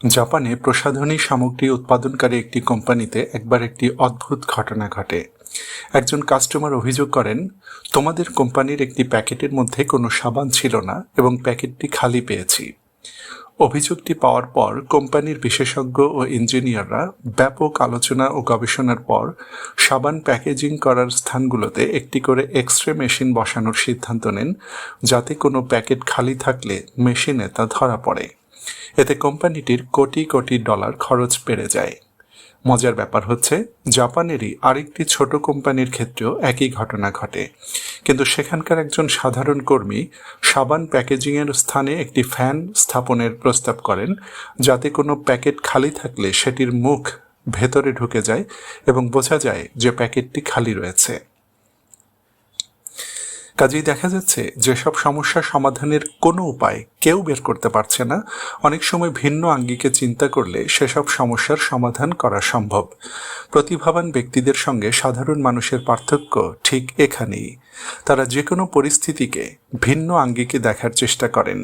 জাপানে প্রসাধনী সামগ্রী উৎপাদনকারী একটি কোম্পানিতে একবার একটি অদ্ভুত ঘটনা ঘটে। একজন কাস্টমার অভিযোগ করেন, তোমাদের কোম্পানির একটি প্যাকেটের মধ্যে কোনো সাবান ছিল না এবং প্যাকেটটি খালি পেয়েছি। অভিযোগটি পাওয়ার পর কোম্পানির বিশেষজ্ঞ ও ইঞ্জিনিয়াররা ব্যাপক আলোচনা ও গবেষণার পর সাবান প্যাকেজিং করার স্থানগুলোতে একটি করে এক্স রে মেশিন বসানোর সিদ্ধান্ত নেন, যাতে কোনো প্যাকেট খালি থাকলে মেশিনে তা ধরা পড়ে। এতে কোম্পানিটির কোটি কোটি ডলার খরচ বেড়ে যায়। মজার ব্যাপার হচ্ছে, জাপানেরই আরেকটি ছোট কোম্পানির ক্ষেত্রেও একই ঘটনা ঘটে। কিন্তু সেখানকার একজন সাধারণ কর্মী সাবান প্যাকেজিংয়ের স্থানে একটি ফ্যান স্থাপনের প্রস্তাব করেন, যাতে কোনো প্যাকেট খালি থাকলে সেটির মুখ ভেতরে ঢুকে যায় এবং বোঝা যায় যে প্যাকেটটি খালি রয়েছে। কাজেই দেখা যাচ্ছে যেসব সমস্যা সমাধানের কোনো উপায় কেউ বের করতে পারছে না, অনেক সময় ভিন্ন আঙ্গিকে চিন্তা করলে সেসব সমস্যার সমাধান করা সম্ভব। প্রতিভাবান ব্যক্তিদের সঙ্গে সাধারণ মানুষের পার্থক্য ঠিক এখানেই। তারা যে কোনো পরিস্থিতিকে ভিন্ন আঙ্গিকে দেখার চেষ্টা করেন।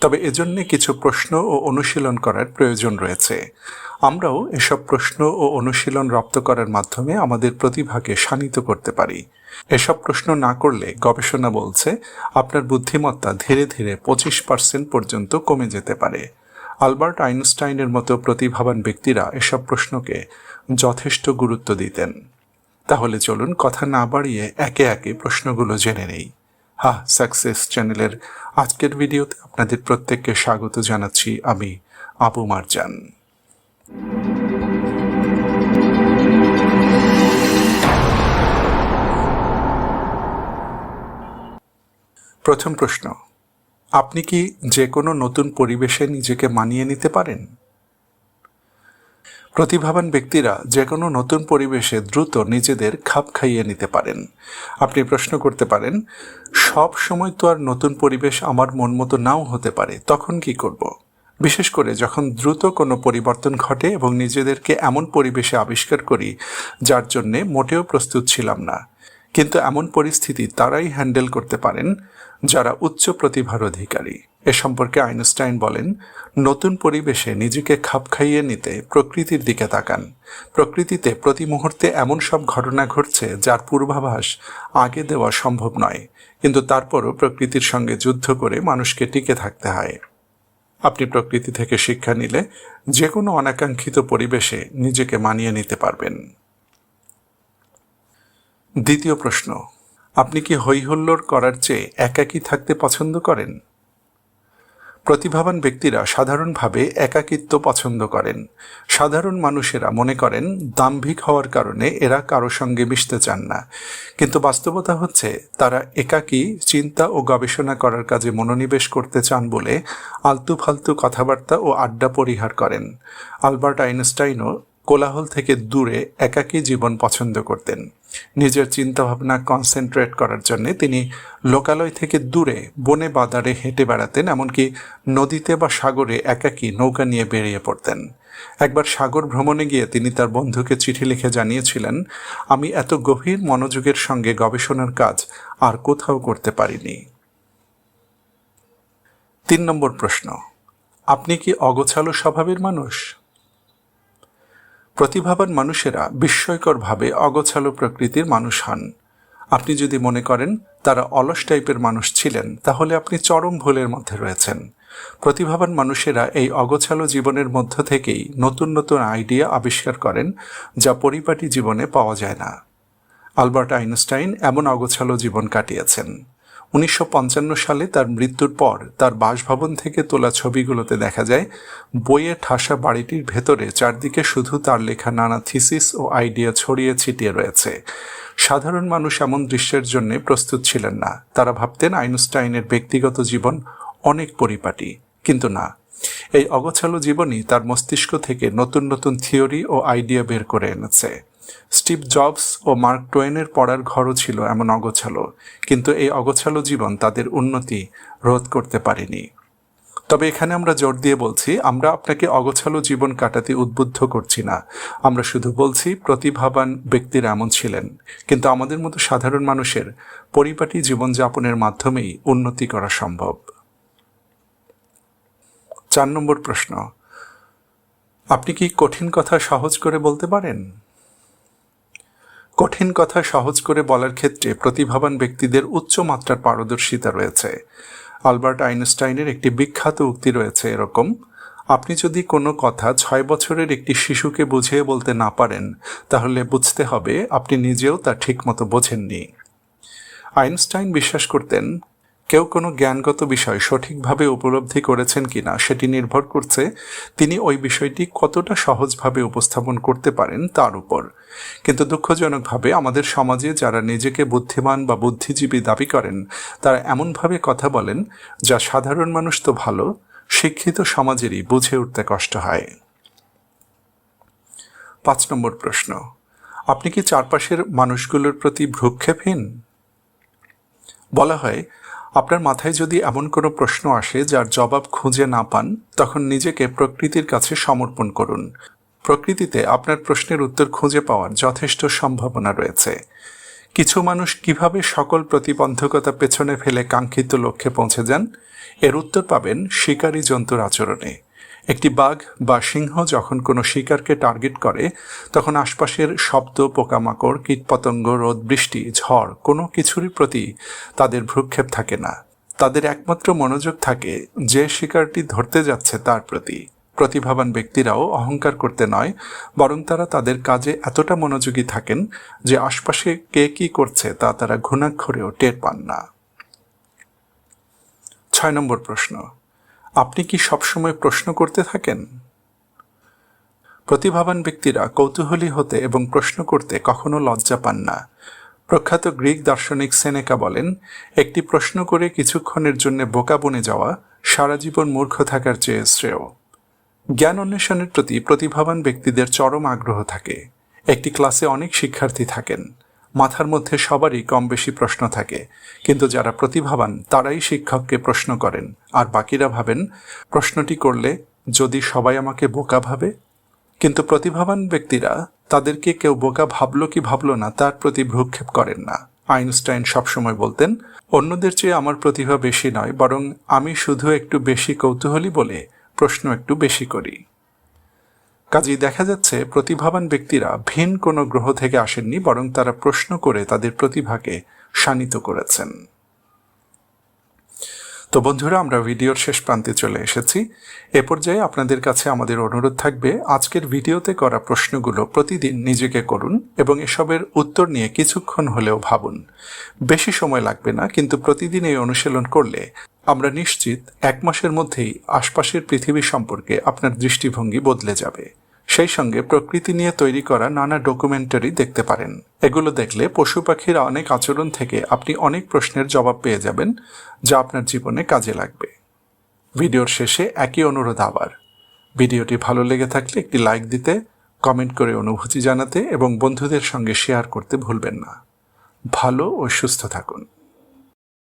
তবে এজন্যে কিছু প্রশ্ন ও অনুশীলন করার প্রয়োজন রয়েছে। আমরাও এসব প্রশ্ন ও অনুশীলন রপ্ত করার মাধ্যমে আমাদের প্রতিভাকে শানিত করতে পারি। এসব প্রশ্ন না করলে গবেষণা বলছে, আপনার বুদ্ধিমত্তা ধীরে ধীরে পঁচিশ পার্সেন্ট পর্যন্ত কমে যেতে পারে। আলবার্ট আইনস্টাইনের মতো প্রতিভাবান ব্যক্তিরা এসব প্রশ্নকে যথেষ্ট গুরুত্ব দিতেন। তাহলে চলুন কথা না বাড়িয়ে একে একে প্রশ্নগুলো জেনে নেই। হা সাকসেস চ্যানেলের আজকের ভিডিওতে আপনাদের প্রত্যেককে স্বাগত জানাচ্ছি আমি আবু মারজান। প্রথম প্রশ্ন, আপনি কি যে কোনো নতুন পরিবেশে নিজেকে মানিয়ে নিতে পারেন? প্রতিভাবান ব্যক্তিরা যে কোনো নতুন পরিবেশে দ্রুত নিজেদের খাপ খাইয়ে নিতে পারেন। আপনি প্রশ্ন করতে পারেন, সব সময় তো আর নতুন পরিবেশ আমার মন মতো নাও হতে পারে, তখন কি করব? বিশেষ করে যখন দ্রুত কোনো পরিবর্তন ঘটে এবং নিজেদেরকে এমন পরিবেশে আবিষ্কার করি, যার জন্যে মোটেও প্রস্তুত ছিলাম না। কিন্তু এমন পরিস্থিতি তারাই হ্যান্ডেল করতে পারেন, যারা উচ্চ প্রতিভার অধিকারী। এ সম্পর্কে আইনস্টাইন বলেন, নতুন পরিবেশে নিজেকে খাপ খাইয়ে নিতে প্রকৃতির দিকে তাকান। প্রকৃতিতে প্রতি মুহূর্তে এমন সব ঘটনা ঘটছে যার পূর্বাভাস আগে দেওয়া সম্ভব নয়। কিন্তু তারপরও প্রকৃতির সঙ্গে যুদ্ধ করে মানুষকে টিকে থাকতে হয়। আপনি প্রকৃতি থেকে শিক্ষা নিলে যে কোনো অনাকাঙ্ক্ষিত পরিবেশে নিজেকে মানিয়ে নিতে পারবেন। দ্বিতীয় প্রশ্ন, আপনি কি হৈহুল্লোড় করার চেয়ে একাকী থাকতে পছন্দ করেন? প্রতিভাবান ব্যক্তিরা সাধারণভাবে একাকিত্ব পছন্দ করেন। সাধারণ মানুষেরা মনে করেন, দাম্ভিক হওয়ার কারণে এরা কারও সঙ্গে মিশতে চান না। কিন্তু বাস্তবতা হচ্ছে, তারা একাকী চিন্তা ও গবেষণা করার কাজে মনোনিবেশ করতে চান বলে আলতু ফালতু কথাবার্তা ও আড্ডা পরিহার করেন। আলবার্ট আইনস্টাইনও কোলাহল থেকে দূরে একাকী জীবন পছন্দ করতেন। নিজের চিন্তাভাবনা কনসেন্ট্রেট করার জন্য তিনি লোকালয় থেকে দূরে বনে বাদারে হেঁটে বেড়াতেন, এমনকি নদীতে বা সাগরে একাকী নৌকা নিয়ে বেরিয়ে পড়তেন। একবার সাগর ভ্রমণে গিয়ে তিনি তার বন্ধুকে চিঠি লিখে জানিয়েছিলেন, আমি এত গভীর মনোযোগের সঙ্গে গবেষণার কাজ আর কোথাও করতে পারিনি। তিন নম্বর প্রশ্ন, আপনি কি অগোছালো স্বভাবের মানুষ? প্রতিভাবান মানুষেরা বিস্ময়করভাবে অগোছালো প্রকৃতির মানুষ হন। আপনি যদি মনে করেন তারা অলস টাইপের মানুষ ছিলেন, তাহলে আপনি চরম ভুলের মধ্যে রয়েছেন। প্রতিভাবান মানুষেরা এই অগোছালো জীবনের মধ্য থেকেই নতুন নতুন আইডিয়া আবিষ্কার করেন, যা পরিপাটি জীবনে পাওয়া যায় না। আলবার্ট আইনস্টাইন এমন অগোছালো জীবন কাটিয়েছেন। উনিশশো পঞ্চান্ন সালে তার মৃত্যুর পর তার বাসভবন থেকে তোলা ছবিগুলোতে দেখা যায়, বইয়ে ঠাসা বাড়িটির ভেতরে চারদিকে শুধু তার লেখা নানা থিসিস ও আইডিয়া ছড়িয়ে ছিটিয়ে রয়েছে। সাধারণ মানুষ এমন দৃশ্যের জন্য প্রস্তুত ছিলেন না। তারা ভাবতেন আইনস্টাইনের ব্যক্তিগত জীবন অনেক পরিপাটি, কিন্তু না। এই অগোছালো জীবনই তার মস্তিষ্ক থেকে নতুন নতুন থিওরি ও আইডিয়া বের করে এনেছে। স্টিভ জবস ও মার্ক টোয়েনের পড়ার ঘরও ছিল এমন অগোছালো, কিন্তু এই অগোছালো জীবন তাদের উন্নতি রোধ করতে পারেনি। তবে এখানে আমরা জোর দিয়ে বলছি, আমরা আপনাকে অগোছালো জীবন কাটাতে উদ্বুদ্ধ করছি না। আমরা শুধু বলছি, প্রতিভাবান ব্যক্তিরা এমন ছিলেন, কিন্তু আমাদের মতো সাধারণ মানুষের পরিপাটি জীবনযাপনের মাধ্যমেই উন্নতি করা সম্ভব। চার নম্বর প্রশ্ন, আপনি কি কঠিন কথা সহজ করে বলতে পারেন? কঠিন কথা সহজ করে বলার ক্ষেত্রে প্রতিভাবান ব্যক্তিদের উচ্চ মাত্রার পারদর্শিতা রয়েছে। আলবার্ট আইনস্টাইনের একটি বিখ্যাত উক্তি রয়েছে এরকম, আপনি যদি কোনো কথা ছয় বছরের একটি শিশুকে বুঝিয়ে বলতে না পারেন, তাহলে বুঝতে হবে আপনি নিজেও তা ঠিকমতো বোঝেননি। আইনস্টাইন বিশ্বাস করতেন কেউ কোনো জ্ঞানগত বিষয় সঠিকভাবে উপলব্ধি করেছেন কিনা সেটি নির্ভর করছে তিনি ওই বিষয়টি কতটা সহজভাবে উপস্থাপন করতে পারেন তার উপর। কিন্তু দুঃখজনকভাবে আমাদের সমাজে যারা নিজেকে বুদ্ধিমান বা বুদ্ধিজীবী দাবি করেন, তারা এমনভাবে কথা বলেন, যা সাধারণ মানুষ তো ভালো, শিক্ষিত সমাজেরই বুঝে উঠতে কষ্ট হয়। পাঁচ নম্বর প্রশ্ন, আপনি কি চারপাশের মানুষগুলোর প্রতি ভ্রুক্ষেপহীন বলা হয় আপনার মাথায় যদি এমন কোনো প্রশ্ন আসে যার জবাব খুঁজে না পান, তখন নিজেকে প্রকৃতির কাছে সমর্পণ করুন। প্রকৃতিতে আপনার প্রশ্নের উত্তর খুঁজে পাওয়ার যথেষ্ট সম্ভাবনা রয়েছে। কিছু মানুষ কীভাবে সকল প্রতিবন্ধকতা পেছনে ফেলে কাঙ্ক্ষিত লক্ষ্যে পৌঁছে যান, এর উত্তর পাবেন শিকারী জন্তুর আচরণে। একটি বাঘ বা সিংহ যখন কোনো শিকারকে টার্গেট করে, তখন আশপাশের শব্দ, পোকামাকড়, কীটপতঙ্গ, রোদ, বৃষ্টি, ঝড়, কোনো কিছুরই প্রতি তাদের ভ্রুক্ষেপ থাকে না। তাদের একমাত্র মনোযোগ থাকে যে শিকারটি ধরতে যাচ্ছে তার প্রতি। প্রতিভাবান ব্যক্তিরাও অহংকার করতে নয়, বরং তারা তাদের কাজে এতটা মনোযোগী থাকেন যে আশপাশে কে কি করছে তা তারা ঘুণাক্ষরেও টের পান না। ছয় নম্বর প্রশ্ন। আপনি কি সবসময় প্রশ্ন করতে থাকেন? প্রতিভাবান ব্যক্তিরা কৌতূহলী হতে এবং প্রশ্ন করতে কখনো লজ্জা পান না। প্রখ্যাত গ্রিক দার্শনিক সেনেকা বলেন, একটি প্রশ্ন করে কিছুক্ষণের জন্য বোকা বনে যাওয়া সারা জীবন মূর্খ থাকার চেয়ে শ্রেয়। জ্ঞান অন্বেষণের প্রতি প্রতিভাবান ব্যক্তিদের চরম আগ্রহ থাকে। একটি ক্লাসে অনেক শিক্ষার্থী থাকেন। মাথার মধ্যে সবারই কম বেশি প্রশ্ন থাকে। কিন্তু যারা প্রতিভাবান, তারাই শিক্ষককে প্রশ্ন করেন। আর বাকিরা ভাবেন, প্রশ্নটি করলে যদি সবাই আমাকে বোকা ভাবে? কিন্তু প্রতিভাবান ব্যক্তিরা, তাদেরকে কেউ বোকা ভাবলো কি ভাবলো না, তার প্রতি ভ্রুক্ষেপ করেন না। আইনস্টাইন সবসময় বলতেন, অন্যদের চেয়ে আমার প্রতিভা বেশি নয়, বরং আমি শুধু একটু বেশি কৌতূহলী বলে প্রশ্ন একটু বেশি করি। কাজেই দেখা যাচ্ছে প্রতিভাবান ব্যক্তিরা ভিন কোনো গ্রহ থেকে আসেননি, বরং তারা প্রশ্ন করে তাদের প্রতিভাকে শানিত করেছেন। তো বন্ধুরা, আমরা ভিডিওর শেষ প্রান্তে চলে এসেছি। এ পর্যায়ে আপনাদের কাছে আমাদের অনুরোধ থাকবে, আজকের ভিডিওতে করা প্রশ্নগুলো প্রতিদিন নিজেকে করুন এবং এসবের উত্তর নিয়ে কিছুক্ষণ হলেও ভাবুন। বেশি সময় লাগবে না, কিন্তু প্রতিদিন এই অনুশীলন করলে আমরা নিশ্চিত এক মাসের মধ্যেই আশপাশের পৃথিবী সম্পর্কে আপনার দৃষ্টিভঙ্গি বদলে যাবে। সেই সঙ্গে প্রকৃতি নিয়ে তৈরি করা নানা ডকুমেন্টারি দেখতে পারেন। এগুলো দেখলে পশু পাখির অনেক আচরণ থেকে আপনি অনেক প্রশ্নের জবাব পেয়ে যাবেন, যা আপনার জীবনে কাজে লাগবে। ভিডিওর শেষে একই অনুরোধ আবার। ভিডিওটি ভালো লেগে থাকলে একটি লাইক দিতে কমেন্ট করে অনুভূতি জানাতে এবং বন্ধুদের সঙ্গে শেয়ার করতে ভুলবেন না। ভালো ও সুস্থ থাকুন।